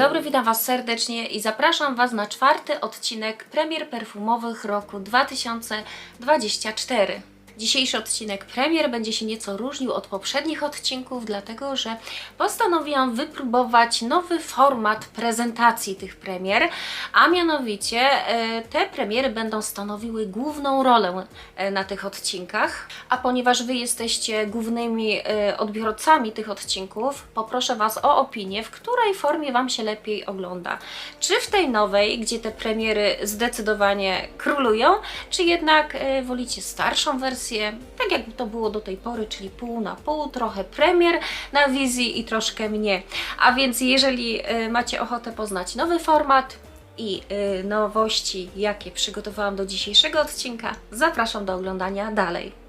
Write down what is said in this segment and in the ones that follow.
dobry, witam Was serdecznie i zapraszam Was na czwarty odcinek premier perfumowych roku 2024. Dzisiejszy odcinek premier będzie się nieco różnił od poprzednich odcinków, dlatego że postanowiłam wypróbować nowy format prezentacji tych premier, a mianowicie e, te premiery będą stanowiły główną rolę e, na tych odcinkach. A ponieważ Wy jesteście głównymi e, odbiorcami tych odcinków, poproszę Was o opinię, w której formie Wam się lepiej ogląda. Czy w tej nowej, gdzie te premiery zdecydowanie królują, czy jednak wolicie starszą wersję, tak jak to było do tej pory, czyli pół na pół, trochę premier na wizji i troszkę mnie. A więc jeżeli e, macie ochotę poznać nowy format, i y, nowości, jakie przygotowałam do dzisiejszego odcinka, zapraszam do oglądania dalej.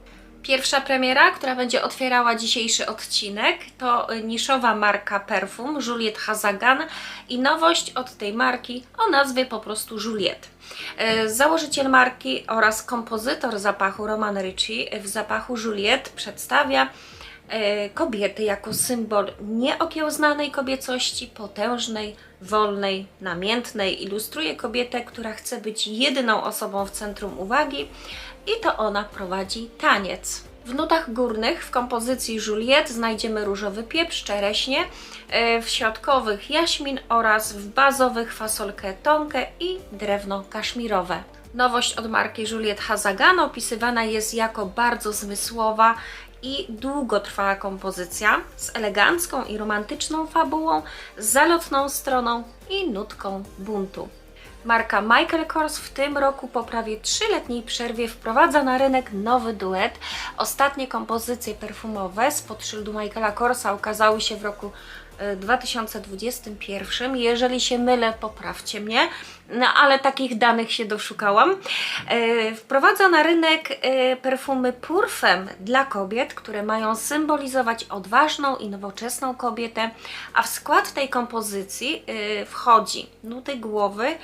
Pierwsza premiera, która będzie otwierała dzisiejszy odcinek, to y, niszowa marka perfum Juliette Hazagan i nowość od tej marki o nazwie po prostu Juliette. Y, Założyciel marki oraz kompozytor zapachu Roman Ricci w zapachu Juliette przedstawia e, kobiety jako symbol nieokiełznanej kobiecości, potężnej, wolnej, namiętnej. Ilustruje kobietę, która chce być jedyną osobą w centrum uwagi i to ona prowadzi taniec. W nutach górnych w kompozycji Juliette znajdziemy różowy pieprz, czereśnie, e, w środkowych jaśmin oraz w bazowych fasolkę tonkę i drewno kaszmirowe. Nowość od marki Juliette Hazagan opisywana jest jako bardzo zmysłowa i długotrwała kompozycja z elegancką i romantyczną fabułą, zalotną stroną i nutką buntu. Marka Michael Kors w tym roku po prawie trzyletniej przerwie wprowadza na rynek nowy duet. Ostatnie kompozycje perfumowe spod szyldu Michaela Korsa ukazały się w roku 2021. Jeżeli się mylę, poprawcie mnie, no ale takich danych się doszukałam. E, Wprowadza na rynek e, perfumy Purfem dla kobiet, które mają symbolizować odważną i nowoczesną kobietę, a w skład tej kompozycji e, wchodzi nuty głowy,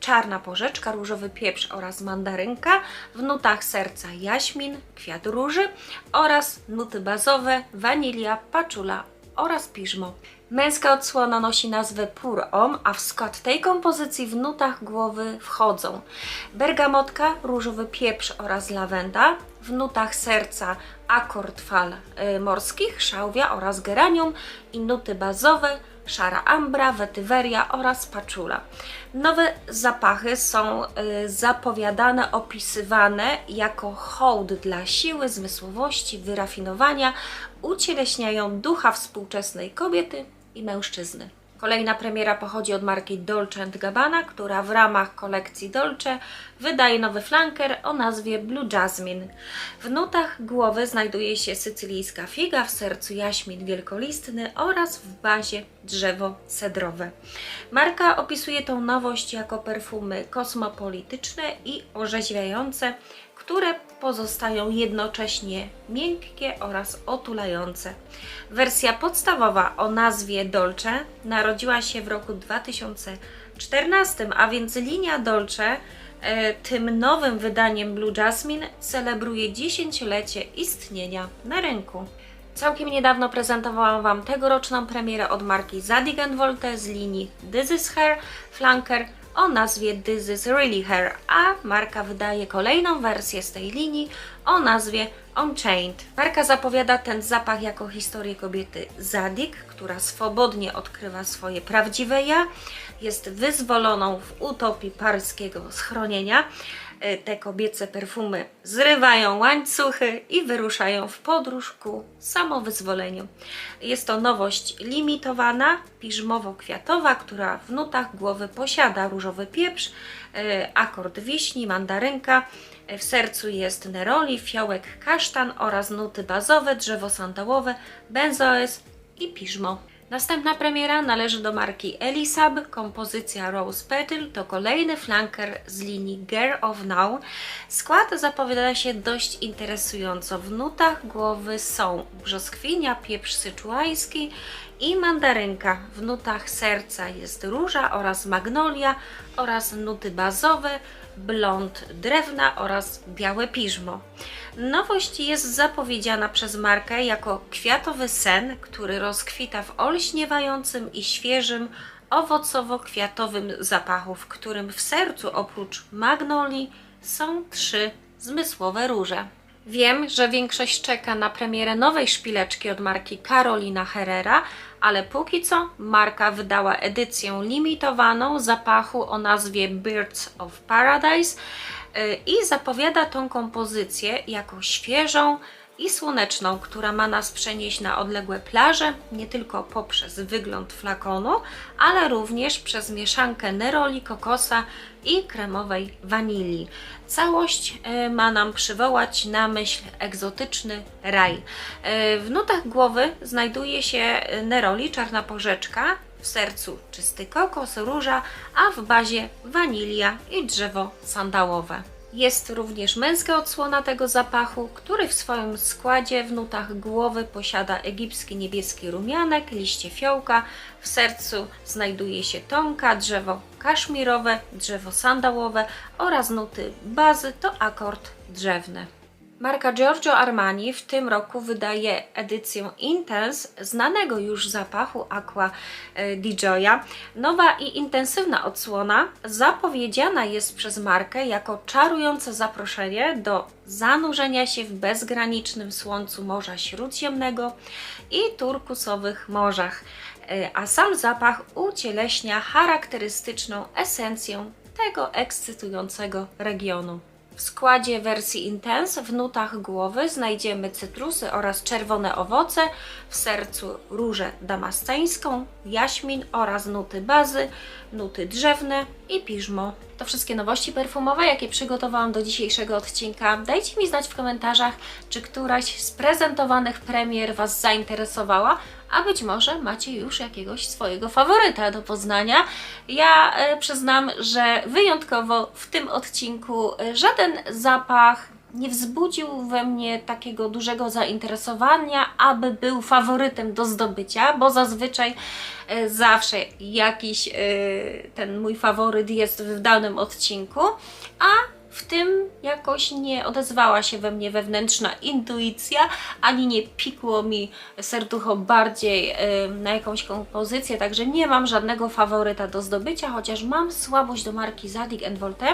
czarna porzeczka, różowy pieprz oraz mandarynka, w nutach serca jaśmin, kwiat róży oraz nuty bazowe wanilia, paczula oraz piżmo. Męska odsłona nosi nazwę Pour Homme, a w skład tej kompozycji w nutach głowy wchodzą bergamotka, różowy pieprz oraz lawenda, w nutach serca akord fal y, morskich, szałwia oraz geranium i nuty bazowe szara ambra, wetyweria oraz paczula. Nowe zapachy są y, zapowiadane, opisywane jako hołd dla siły, zmysłowości, wyrafinowania, ucieleśniają ducha współczesnej kobiety i mężczyzny. Kolejna premiera pochodzi od marki Dolce Gabbana, która w ramach kolekcji Dolce wydaje nowy flanker o nazwie Blue Jasmine. W nutach głowy znajduje się sycylijska figa, w sercu jaśmin wielkolistny oraz w bazie drzewo cedrowe. Marka opisuje tą nowość jako perfumy kosmopolityczne i orzeźwiające, które pozostają jednocześnie miękkie oraz otulające. Wersja podstawowa o nazwie Dolce narodziła się w roku 2014, a więc linia Dolce e, tym nowym wydaniem Blue Jasmine celebruje dziesięciolecie istnienia na rynku. Całkiem niedawno prezentowałam Wam tegoroczną premierę od marki Zadig Volte z linii This is Hair Flanker o nazwie This is Really Hair, a marka wydaje kolejną wersję z tej linii o nazwie Unchained. Marka zapowiada ten zapach jako historię kobiety Zadig, która swobodnie odkrywa swoje prawdziwe ja, jest wyzwoloną w utopii paryskiego schronienia. E, Te kobiece perfumy zrywają łańcuchy i wyruszają w podróż ku samowyzwoleniu. Jest to nowość limitowana, piżmowo-kwiatowa, która w nutach głowy posiada różowy pieprz, e, akord wiśni, mandarynka, e, w sercu jest neroli, fiołek, kasztan oraz nuty bazowe, drzewo sandałowe, benzoes i piżmo. Następna premiera należy do marki Elisab. Kompozycja Rose Petal to kolejny flanker z linii Girl of Now. Skład zapowiada się dość interesująco. W nutach głowy są brzoskwinia, pieprz syczuański i mandarynka. W nutach serca jest róża oraz magnolia oraz nuty bazowe, blond drewna oraz białe piżmo. Nowość jest zapowiedziana przez markę jako kwiatowy sen, który rozkwita w olśniewającym i świeżym owocowo-kwiatowym zapachu, w którym w sercu oprócz magnolii są trzy zmysłowe róże. Wiem, że większość czeka na premierę nowej szpileczki od marki Carolina Herrera, ale póki co marka wydała edycję limitowaną zapachu o nazwie Birds of Paradise i zapowiada tą kompozycję jako świeżą i słoneczną, która ma nas przenieść na odległe plaże, nie tylko poprzez wygląd flakonu, ale również przez mieszankę neroli, kokosa i kremowej wanilii. Całość e, ma nam przywołać na myśl egzotyczny raj. E, W nutach głowy znajduje się e, neroli, czarna porzeczka, w sercu czysty kokos, róża, a w bazie wanilia i drzewo sandałowe. Jest również męska odsłona tego zapachu, który w swoim składzie w nutach głowy posiada egipski niebieski rumianek, liście fiołka, w sercu znajduje się tonka, drzewo kaszmirowe, drzewo sandałowe oraz nuty bazy to akord drzewny. Marka Giorgio Armani w tym roku wydaje edycję Intense znanego już zapachu Aqua e, DJ'a. Nowa i intensywna odsłona zapowiedziana jest przez markę jako czarujące zaproszenie do zanurzenia się w bezgranicznym słońcu Morza Śródziemnego i turkusowych morzach, E, a sam zapach ucieleśnia charakterystyczną esencję tego ekscytującego regionu. W składzie wersji Intense w nutach głowy znajdziemy cytrusy oraz czerwone owoce, w sercu różę damasceńską, jaśmin oraz nuty bazy, nuty drzewne i piżmo. To wszystkie nowości perfumowe, jakie przygotowałam do dzisiejszego odcinka. Dajcie mi znać w komentarzach, czy któraś z prezentowanych premier Was zainteresowała, a być może macie już jakiegoś swojego faworyta do poznania. Ja e, przyznam, że wyjątkowo w tym odcinku e, żaden zapach nie wzbudził we mnie takiego dużego zainteresowania, aby był faworytem do zdobycia, bo zazwyczaj e, zawsze jakiś ten mój faworyt jest w danym odcinku, a w tym jakoś nie odezwała się we mnie wewnętrzna intuicja, ani nie pikło mi serducho bardziej na jakąś kompozycję, także nie mam żadnego faworyta do zdobycia, chociaż mam słabość do marki Zadig Volte.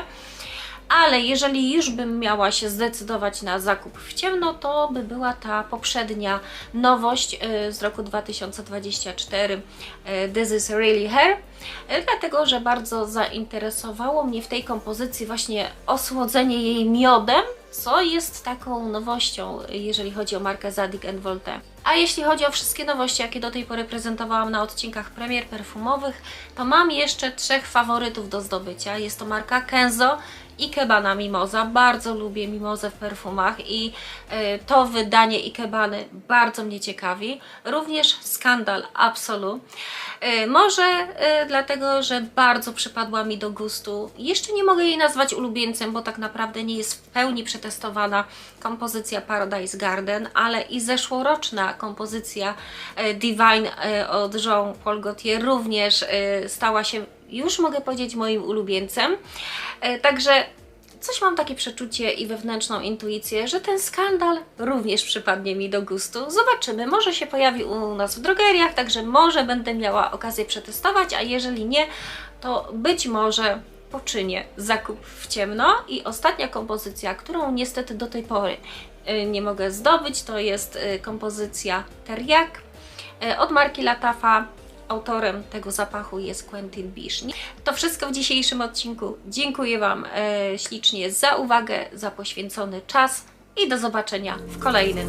Ale jeżeli już bym miała się zdecydować na zakup w ciemno, to by była ta poprzednia nowość y, z roku 2024 y, This is Really Hair, y, dlatego że bardzo zainteresowało mnie w tej kompozycji właśnie osłodzenie jej miodem, co jest taką nowością, jeżeli chodzi o markę Zadig Volte. A jeśli chodzi o wszystkie nowości, jakie do tej pory prezentowałam na odcinkach premier perfumowych, to mam jeszcze trzech faworytów do zdobycia. Jest to marka Kenzo Ikebana Mimoza. Bardzo lubię mimozę w perfumach i y, to wydanie Ikebany bardzo mnie ciekawi. Również Skandal Absolu. Y, może y, dlatego, że bardzo przypadła mi do gustu. Jeszcze nie mogę jej nazwać ulubieńcem, bo tak naprawdę nie jest w pełni przetestowana kompozycja Paradise Garden, ale i zeszłoroczna kompozycja Divine od Jean-Paul Gaultier również stała się już mogę powiedzieć moim ulubieńcem. E, Także coś mam takie przeczucie i wewnętrzną intuicję, że ten skandal również przypadnie mi do gustu. Zobaczymy, może się pojawi u nas w drogeriach, także może będę miała okazję przetestować, a jeżeli nie, to być może poczynię zakup w ciemno. I ostatnia kompozycja, którą niestety do tej pory y, nie mogę zdobyć, to jest y, kompozycja Teriak od marki Latafa. Autorem tego zapachu jest Quentin Bish. To wszystko w dzisiejszym odcinku. Dziękuję Wam e, ślicznie za uwagę, za poświęcony czas i do zobaczenia w kolejnym.